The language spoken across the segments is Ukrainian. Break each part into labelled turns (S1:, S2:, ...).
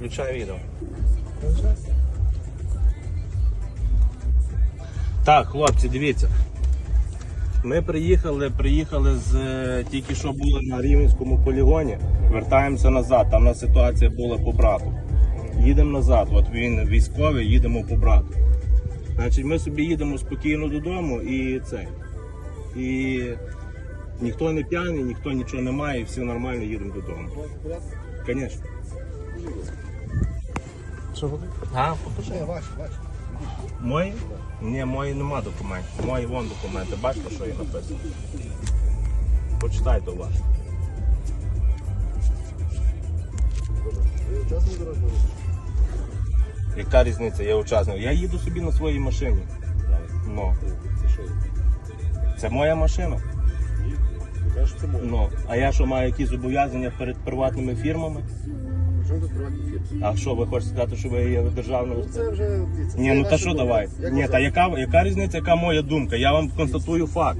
S1: Включай відео. Так, хлопці, дивіться. Ми приїхали, приїхали з е, тільки що були на Рівненському полігоні. Вертаємося назад. Там у нас ситуація була по брату. Їдемо назад. От він військовий, їдемо по брату. Значить, ми собі їдемо спокійно додому і це. І ніхто не п'яний, ніхто нічого не має, все нормально, їдемо додому. Звісно.
S2: Що буде?
S1: А, покажи.
S3: Ні, ваш, ваш.
S1: Мої? Ні, мої нема документів. Мої вон документи. Бачите, що є написано? Почитайте уважно.
S3: Ви учасник?
S1: Яка різниця? Я учасник. Я їду собі на своїй машині. Ну,
S3: Це
S1: моя машина.
S3: Моє.
S1: Ну, а я що маю якісь зобов'язання перед приватними фірмами?
S3: Ви тут приватні фірми?
S1: А що, ви хочете сказати, що ви є державною?
S3: Ну, Це вже дивіться,
S1: Ні,
S3: це
S1: ну та що давай?
S3: Як
S1: Ні,
S3: ви
S1: та яка, яка різниця, яка моя думка? Я вам констатую факт.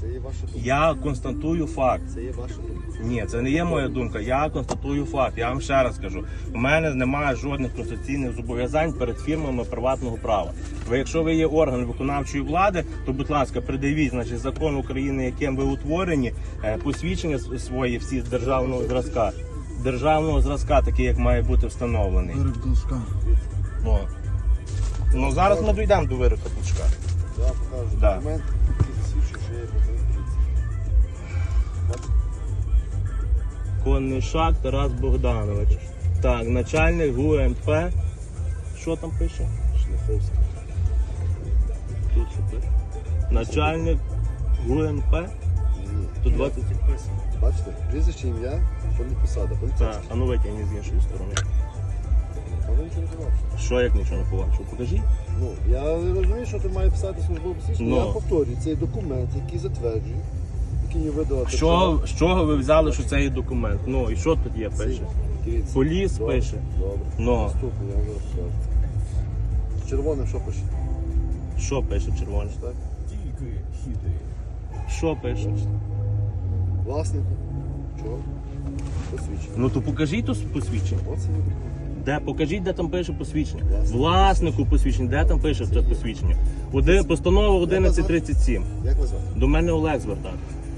S3: Це є ваша думка.
S1: Я констатую факт.
S3: Це є ваша думка.
S1: Ні, це не є моя думка. Я констатую факт. Я вам ще раз кажу. У мене немає жодних конституційних зобов'язань перед фірмами приватного права. Ви, якщо ви є орган виконавчої влади, то будь ласка, придивіть значить, закон України, яким ви утворені, е, посвідчення с- свої всі з державного зразка. Державного зразка, такий, як має бути встановлений.
S2: Вирок должка.
S1: Ну, ну зараз ми дійдемо до вироку Пучка.
S3: Я покажу
S1: Да.
S3: документ, який засвідчує, що я є працівник поліції. Бачите?
S1: Коннишак Тарас Богданович. Так, начальник ГУМП. Що там пише?
S3: Шляховський.
S1: Тут що пише? Начальник ГУМП. Тут 20
S3: Бачите? Прізвище, ім'я, поліпосада,
S1: Так,
S3: поліцейський.
S1: а ну витягни з іншої сторони.
S3: А ви нічого не бачите.
S1: Що як нічого не побачив? Покажіть.
S3: Ну, я розумію, що ти має писати службове посвідчення.
S1: Ну.
S3: Я повторюю, цей документ, який затверджує, який мені видала
S1: З чого, з чого ви взяли, що це є документ? Ну і що тут є пише?
S3: Дивіться.
S1: Поліс
S3: Добре,
S1: пише.
S3: Добре.
S1: Ну.
S3: Наступне, я зараз скажу. Червоним що пише?
S1: Що пише червоне?
S3: Так?
S1: Що пише?
S3: Власнику. Чого? Посвідчення.
S1: Ну то покажіть то посвідчення.
S3: Оце.
S1: Де покажіть, де там пише посвідчення.
S3: Власник.
S1: Власнику посвідчення, де там пише це посвідчення? Оди, постанова 1137.
S3: Як вас звати?
S1: До мене Олег звертав.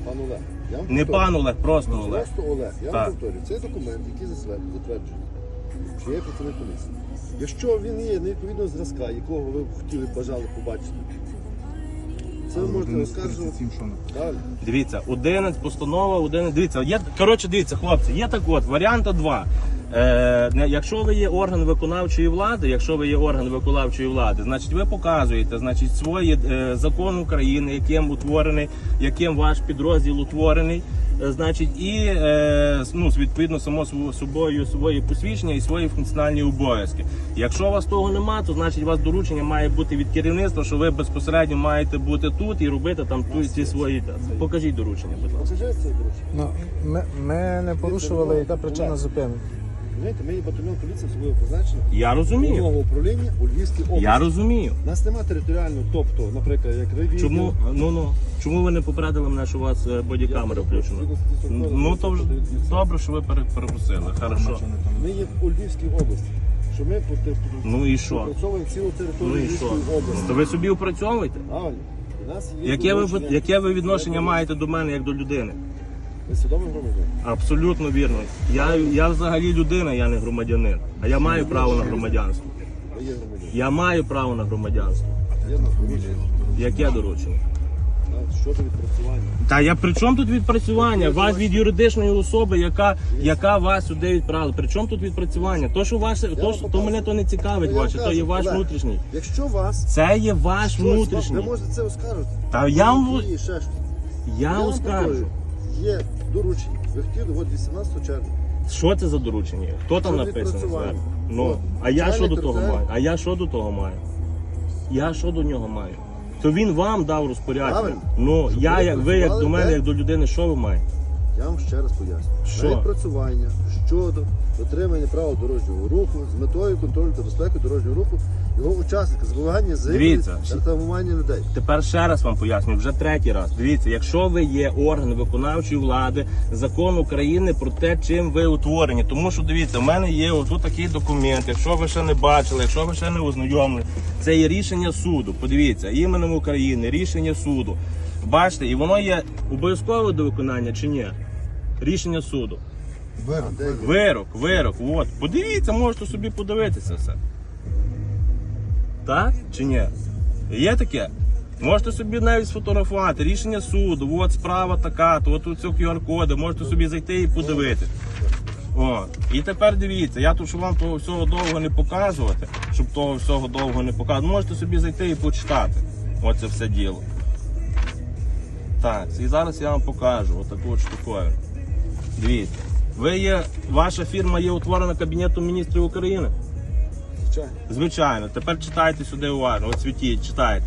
S3: Пан Олег. Я вам
S1: Не пан Олег, просто Олег.
S3: Просто Олег. Я
S1: Так.
S3: вам повторюю. Цей документ, який засвер- затверджує, що є працівник поліції. Якщо він є невідповідного зразка, якого ви б хотіли б бажали побачити, це можна оскаржувати. Далі.
S1: Дивіться, 11 постанова, 11. Дивіться, є, коротше, дивіться, хлопці, є так от, варіанта два. Е, якщо ви є орган виконавчої влади, якщо ви є орган виконавчої влади, значить ви показуєте значить, свої е, закон України, яким утворений, яким ваш підрозділ утворений. Е, Значить, і е, ну, відповідно само собою свої посвідчення і свої функціональні обов'язки. Якщо у вас того нема, то значить у вас доручення має бути від керівництва, що ви безпосередньо маєте бути тут і робити там ту- ці свої. Покажіть доручення, будь ласка.
S3: Це, друзі.
S2: Ну, ми, ми не порушували, яка причина зупинки.
S3: Розумієте, ми є батальйон поліції особливо призначення
S1: Я розумію.
S3: головного управління у Львівській області.
S1: Я розумію.
S3: У нас немає територіального, тобто, наприклад, як ревізія.
S1: Чому ну ну чому ви не попередили мене, що у вас е, бодікамера включена? Ну то вже добре, що ви пере- перепустили. Хорошо.
S3: Ми є у Львівській області. Що ми
S1: Ну і що?
S3: опрацьовуємо цілу територію
S1: Ну і що?
S3: Львівської області.
S1: То ви собі опрацьовуєте?
S3: Правильно. У нас є
S1: Яке ви яке ви відношення маєте до мене як до людини?
S3: Ви свідомий громадянин?
S1: Абсолютно вірно. Я, я взагалі людина, я не громадянин. А я маю право на громадянство.
S3: Ви є громадянин.
S1: Я маю право на громадянство.
S3: Є нас доручення.
S1: Яке доручення?
S3: Так, Щодо відпрацювання.
S1: Та я при чому тут відпрацювання? Вас від юридичної особи, яка, яка вас сюди відправила. При чому тут відпрацювання? То, що ваше, то, що- то мене то не цікавить ваше, то
S3: кажу,
S1: є ваш
S3: Олег,
S1: внутрішній.
S3: Якщо вас
S1: Це є ваш
S3: щось, ви
S1: внутрішній.
S3: можете це оскаржити.
S1: Та я вам-
S3: І ще щось.
S1: Я
S3: вам
S1: оскаржу.
S3: Є доручення. Ви хотіли, от 18 червня.
S1: Що це за доручення? Хто там
S3: Про
S1: написано
S3: відпрацювання.
S1: зверху? Ну,
S3: От.
S1: а я що до
S3: Начальник
S1: того маю? А я що до того маю? Я що до нього маю? То він вам дав розпорядження.
S3: Правильно.
S1: Ну,
S3: Щоб
S1: я
S3: ви
S1: як ви як
S3: працювали
S1: до мене, як до людини, що ви маєте?
S3: Я вам ще раз поясню.
S1: Що?
S3: На відпрацювання щодо дотримання правил дорожнього руху з метою контролю та безпеки дорожнього руху його учасника,
S1: Дивіться.
S3: загибелі та травмування людей.
S1: Тепер ще раз вам пояснюю, вже третій раз. Дивіться, якщо ви є орган виконавчої влади, закон України про те, чим ви утворені. Тому що дивіться, в мене є отут такий документ. Якщо ви ще не бачили, якщо ви ще не ознайомлені, це є рішення суду. Подивіться, іменем України, рішення суду. Бачите, і воно є обов'язково до виконання чи ні? Рішення суду. Вирок, вирок, от. Подивіться, можете собі подивитися все. Так чи ні? Є таке? Можете собі навіть сфотографувати рішення суду, от справа така, то от тут ці QR-коди, можете собі зайти і подивитися. О, і тепер дивіться, я тут, щоб вам того всього довго не показувати, щоб того всього довго не показувати, можете собі зайти і почитати. Оце все діло. Так, і зараз я вам покажу отаку от штуковину. Дивіться. Ви є, ваша фірма є утворена Кабінетом міністрів України?
S3: Звичайно.
S1: Тепер читайте сюди уважно. От читайте.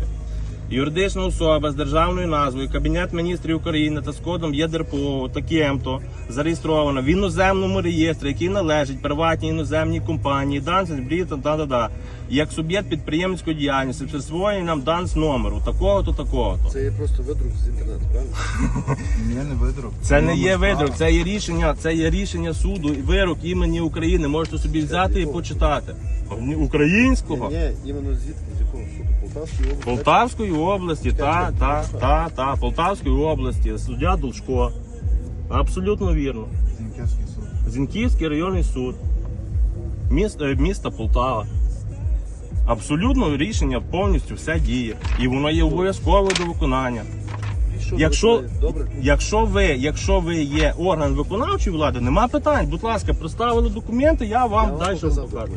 S1: Юридична особа з державною назвою Кабінет міністрів України та з кодом ЄДРПО таким-то зареєстрована в іноземному реєстрі, який належить приватній іноземній компанії Данс Бріта да да да як суб'єкт підприємницької діяльності присвоєний нам данс номеру такого-то, такого-то.
S3: Це є просто видрук з інтернету, правильно?
S2: Ні, не видрук.
S1: Це не є видрок, це є рішення, це є рішення суду, і вирок імені України. Можете собі взяти і почитати. Українського?
S3: Ні, іменно звідки, з якого суду? Полтавської області.
S1: Полтавської області, та, та, та, та, Полтавської області, суддя Должко. Абсолютно вірно.
S2: Зінківський суд.
S1: Зінківський районний суд. Міст, е, міста Полтава. Абсолютно рішення повністю все діє. І воно є обов'язково до виконання. Якщо,
S3: Добре?
S1: якщо ви, якщо ви є орган виконавчої влади, нема питань. Будь ласка, представили документи, я вам далі покажу.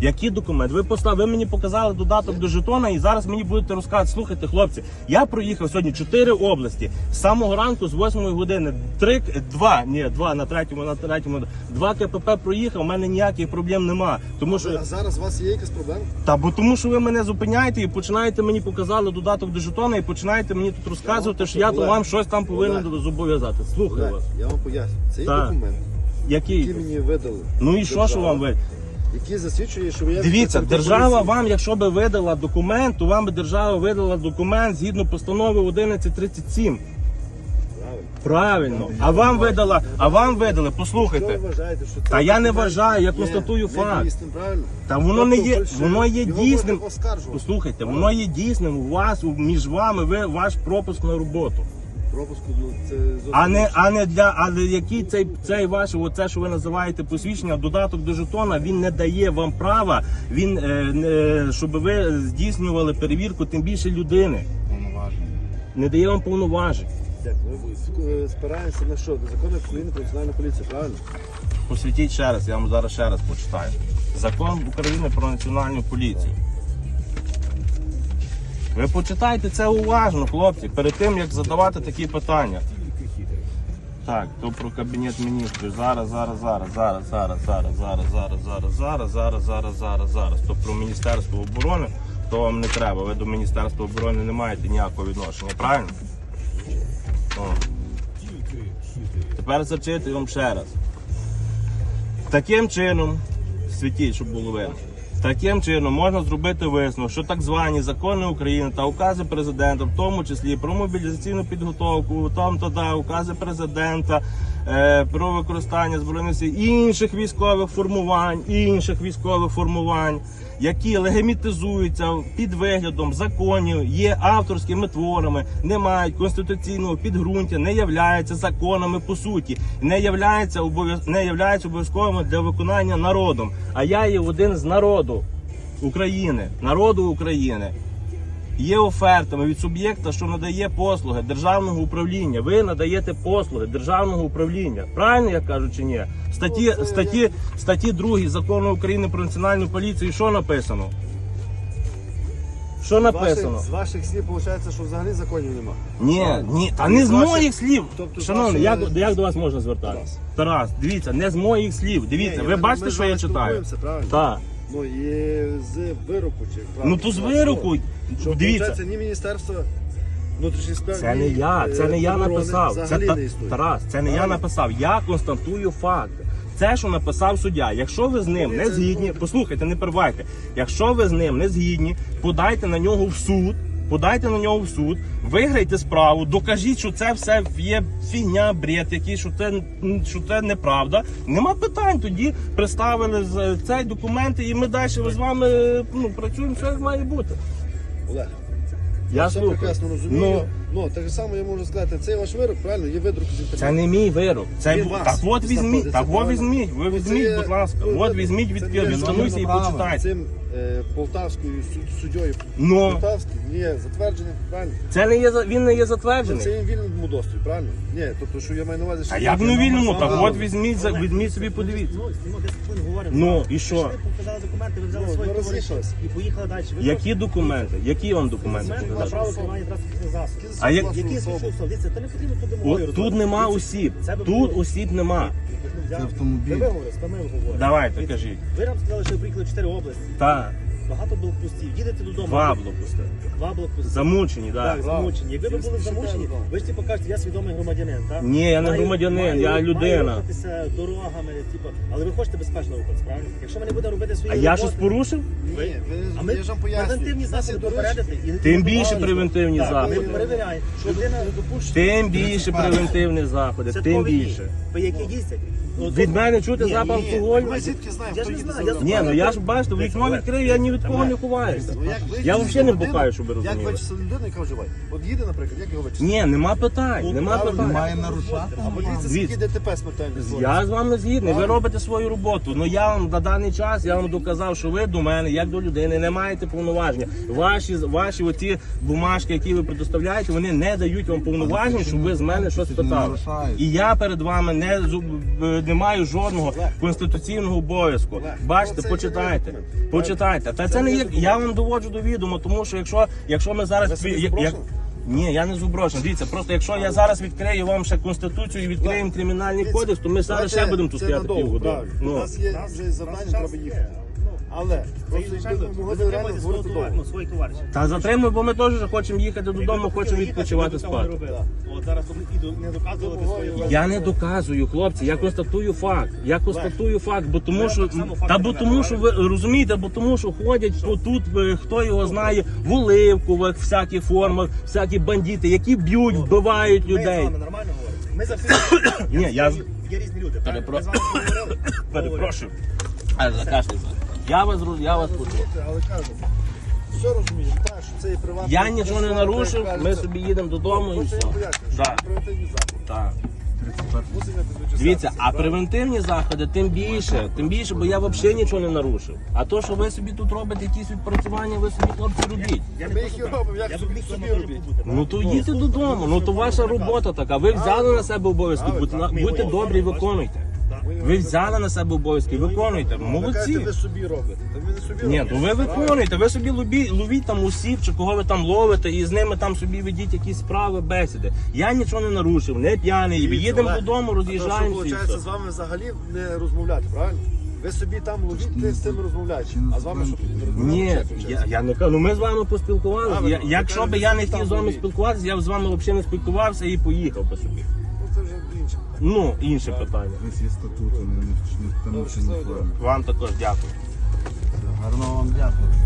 S1: Які документи? Ви постав, ви мені показали додаток до жетона, і зараз мені будете розказувати. Слухайте, хлопці, я проїхав сьогодні чотири області з самого ранку, з 8 години. Три, два, ні, два на третьому, на третьому, два КПП проїхав. У мене ніяких проблем нема. Тому що
S3: А зараз у вас є якась проблема?
S1: та бо тому, що ви мене зупиняєте і починаєте мені показали додаток до жетона, і починаєте мені тут розказувати, що я то вам щось там повинен зобов'язати. Слухаю вас.
S3: я вам поясню. Це є документ,
S1: Який?
S3: який мені видали.
S1: Ну і що, що вам ви?
S3: Який засвідчує, що я
S1: Дивіться, держава
S3: поліції.
S1: вам, якщо би видала документ, то вам би держава видала документ згідно постанови 1137.
S3: Правильно.
S1: Правильно. А вам видала, а вам видали,
S3: Що
S1: послухайте.
S3: ви вважаєте, що це
S1: Та я не вважаю, я констатую факт.
S3: правильно?
S1: Та воно не
S3: Тобто
S1: є, воно є
S3: Його
S1: дійсним.
S3: оскаржувати.
S1: Послухайте, воно є дійсним у вас, у- між вами, ви ваш пропуск на роботу.
S3: Пропуску, ну, це зовсім
S1: А не, а не для, але який цей, цей ваш, оце, що ви називаєте посвідчення, додаток до жетона, він не дає вам права, він, е, не, щоб ви здійснювали перевірку, тим більше людини.
S2: Повноваження.
S1: Не дає вам повноважень.
S3: Так, ми е, спираємося на що? До закону України про національну поліцію, правильно?
S1: Посвітіть ще раз, я вам зараз ще раз почитаю. Закон України про національну поліцію. Ви почитайте це уважно, хлопці, перед тим як задавати такі питання. Так, то про кабінет міністрів. Зараз, зараз, зараз, зараз, зараз, зараз, зараз, зараз, зараз, зараз, зараз, зараз, зараз, зараз. То про Міністерство оборони, то вам не треба. Ви до Міністерства оборони не маєте ніякого відношення, правильно? Тепер зачитую вам ще раз. Таким чином, світіть, щоб було видно. Таким чином можна зробити висновок, що так звані закони України та укази президента, в тому числі про мобілізаційну підготовку, там та да, укази президента е, про використання збройних сил інших військових формувань, інших військових формувань, які легімітизуються під виглядом законів, є авторськими творами, не мають конституційного підґрунтя, не являються законами по суті, не являються обов'язковими для виконання народом. А я є один з народу України, народу України. Є офертами від суб'єкта, що надає послуги державного управління. Ви надаєте послуги державного управління. Правильно я кажу чи ні? В Статті, статті, статті 2 закону України про національну поліцію. Що написано? Що
S3: З
S1: написано?
S3: ваших, з ваших слів виходить, що взагалі законів нема.
S1: Ні, ні, та
S3: Та
S1: не
S3: з
S1: з
S3: ваших-
S1: моїх слів.
S3: тобто
S1: Шановний, як, як до вас можна звертатися?
S3: Тарас.
S1: Дивіться, не з моїх слів. Дивіться,
S3: Ні,
S1: ви
S3: ми-
S1: бачите,
S3: ми
S1: що
S3: з
S1: я
S3: вами
S1: читаю?
S3: спілкуємося, Правильно?
S1: Так.
S3: Ну і з вироку чи як
S1: Ну то з вироку.
S3: Що,
S1: Дивіться.
S3: виходить, ні міністерство внутрішніх справ,
S1: Це
S3: ні,
S1: не я, це не я
S3: е, оборони
S1: написав. Це
S3: Взагалі
S1: та-
S3: не існує.
S1: Тарас, це не я
S3: Правильно?
S1: написав. Я констатую факт. Це, що написав суддя. Якщо ви з ним не згідні, послухайте, не перебивайте. Якщо ви з ним не згідні, подайте на нього в суд. Подайте на нього в суд, виграйте справу, докажіть, що це все є фігня, бред, який, що це, що це неправда. Нема питань. Тоді представили з- цей документи, і ми далі з вами ну, працюємо, все як має бути.
S3: Олег,
S1: Я
S3: все прекрасно розумію.
S1: Ну,
S3: Ну, так само я можу сказати, цей ваш вирок, правильно, є видрук з інтернету.
S1: Це не мій вирок. Це
S3: Він вас
S1: так от візьміть,
S3: знаходиться,
S1: так от
S3: правильно?
S1: візьміть. Ви
S3: Ну, це
S1: візьміть,
S3: є-
S1: будь ласка.
S3: ну,
S1: От
S3: це-
S1: візьміть від
S3: це не
S1: відстануйся і
S2: право.
S1: почитайте.
S3: Цим е, полтавською суд- суддєю
S1: Ну.
S3: Полтавським є затверджений, правильно?
S1: Це не є за- він не є
S3: Це
S1: затверджений.
S3: є в вільному доступі, правильно? Ні, тобто, що я маю на увазі, що...
S1: А як в вільному? Так от візьміть, за- візьміть собі, подивіться.
S4: Ну, ну, 10 хвилин говоримо.
S1: Ну, і що?
S4: пішли, показали документи, ви взяли
S3: Ну,
S4: свої
S3: ну,
S4: товариші і поїхали далі. Ви
S1: Які документи? Які вам документи
S4: Документи на
S1: показати?
S4: право керування транспортним засобом.
S1: А як-
S4: Які слідчі особи? Дивіться, то не потрібно тут демагогію
S1: От тут нема осіб. Тут осіб нема.
S4: Це
S2: автомобіль.
S4: Ви ми говоримо.
S1: Давайте, кажіть.
S4: Ви нам сказали, що ви приїхали в 4 області.
S1: Так,
S4: Багато блокпостів. Їдете додому.
S1: два блокпусти.
S4: Два блокпости.
S1: Замучені,
S4: Так,
S1: так.
S4: замучені. Якби ви були замучені, ви ж типу кажете, я свідомий громадянин, так?
S1: Ні, я не
S4: Маю-
S1: громадянин,
S4: маю-
S1: я
S4: Маю
S1: людина.
S4: рухатися дорогами, типу, але ви хочете безпечно рухатися, правильно? Якщо ми не будемо робити свої
S1: А я щось порушив?
S3: Ні, ви,
S4: ми
S3: я ж вам пояснюю.
S4: превентивні
S3: дорожчі.
S4: попередити. і-
S1: Тим більше превентивні
S4: Так, Ми
S1: заходи.
S4: перевіряємо, що людина
S1: Тим більше превентивні заходи, тим
S4: Святкові
S1: більше.
S4: по які їздять.
S1: Від мене чути
S4: Ні,
S1: запах алкоголю?
S3: Ми звідки знаємо,
S4: Я
S3: хто
S4: ж не
S3: їде
S4: знаю,
S3: за
S4: я
S3: мною?
S1: Ні, ну я ж бачите, вікно відкрию, я ні від кого не ховаюся.
S3: Ну, як ви
S1: Я взагалі не бухаю, щоб ви
S3: Як
S1: розуміли.
S3: вичислити людину, яка вживає? От їде, наприклад, як його вичислити?
S1: Ні, нема питань, нема питань.
S2: Має нарушати.
S3: А подивіться, скільки ДТП смертельних.
S1: Я з вами згідний, ви робите свою роботу. Ну я вам на даний час я вам доказав, що ви до мене, як до людини, не маєте повноваження. Ваші ваші оці бумажки, які ви предоставляєте, вони не дають вам повноважень, щоб ви з мене щось питали. І я перед вами не зуб- е, не маю жодного конституційного обов'язку. Бачите, почитайте, почитайте. Та
S3: Це
S1: не є. Я вам доводжу до відома, тому що якщо, якщо ми зараз як- ні, я не зуброшений. Дивіться, просто якщо я зараз відкрию вам ще конституцію і відкриємо кримінальний кодекс, то ми зараз ще будемо тут стояти півгодини.
S3: У
S1: Ну.
S3: нас є вже завдання, треба їхати. Але
S4: ну, свої товариші.
S1: Та затримуємо, бо ми теж хочемо їхати додому, хочемо відпочивати спати.
S4: От зараз ви не доказувати свої
S1: Я не доказую, хлопці, я констатую факт. Я констатую факт, бо тому що та бо тому, що ви розумієте, бо тому, що ходять по тут, е, хто його знає, в оливкових всякі формах, всякі бандити, які б'ють, вбивають людей.
S4: нормально. Ми за всі
S1: Ні, я
S4: є різні люди. правильно?
S1: Перепро-
S4: Ми з вами поговорили.
S1: перепрошую. А закашляйся. Я вас роз- я вас почув.
S3: Але кажу, все розуміємо, так, що це є приватний.
S1: Я нічого не нарушив, ми собі їдемо додому і все.
S3: превентивні заходи.
S1: Так.
S3: Мусимо
S1: Дивіться, а превентивні заходи тим більше, тим більше, бо я взагалі нічого не нарушив. А то, що ви собі тут робите якісь відпрацювання, ви собі хлопці робіть.
S4: Я
S3: Ми їх і робимо, як собі собі робіть.
S1: Ну то їдьте додому, ну то ваша робота така. Ви взяли на себе обов'язки, будьте,
S4: Ми
S1: будьте добрі, виконуйте. Ви взяли на себе обов'язки, виконуйте. Молодці.
S3: ви собі робите. Та ми не собі
S1: Ні, то ви виконуєте, ви собі ловіть, ловіть там усіх, чи кого ви там ловите, і з ними там собі ведіть якісь справи, бесіди. Я нічого не нарушив, не п'яний.
S3: Дивіться,
S1: Їдемо
S3: Олег,
S1: додому,
S3: а то,
S1: роз'їжджаємося. і все.
S3: виходить, з вами взагалі не розмовляти, правильно? Ви собі там ловіть, ти з цим розмовляєте. А з вами що?
S1: Ні, я, я не кажу. Ну ми з вами поспілкувалися.
S3: Правильно,
S1: Я, якщо
S3: кажете,
S1: б я не хотів з вами спілкуватися, я б з вами взагалі не спілкувався і поїхав би собі. Ну інше. Питання.
S2: Десь є статути, не, не, не,
S3: Добре,
S2: не,
S3: щасливо,
S2: не,
S3: добре.
S1: Вам також дякую.
S2: Гарного вам дякую.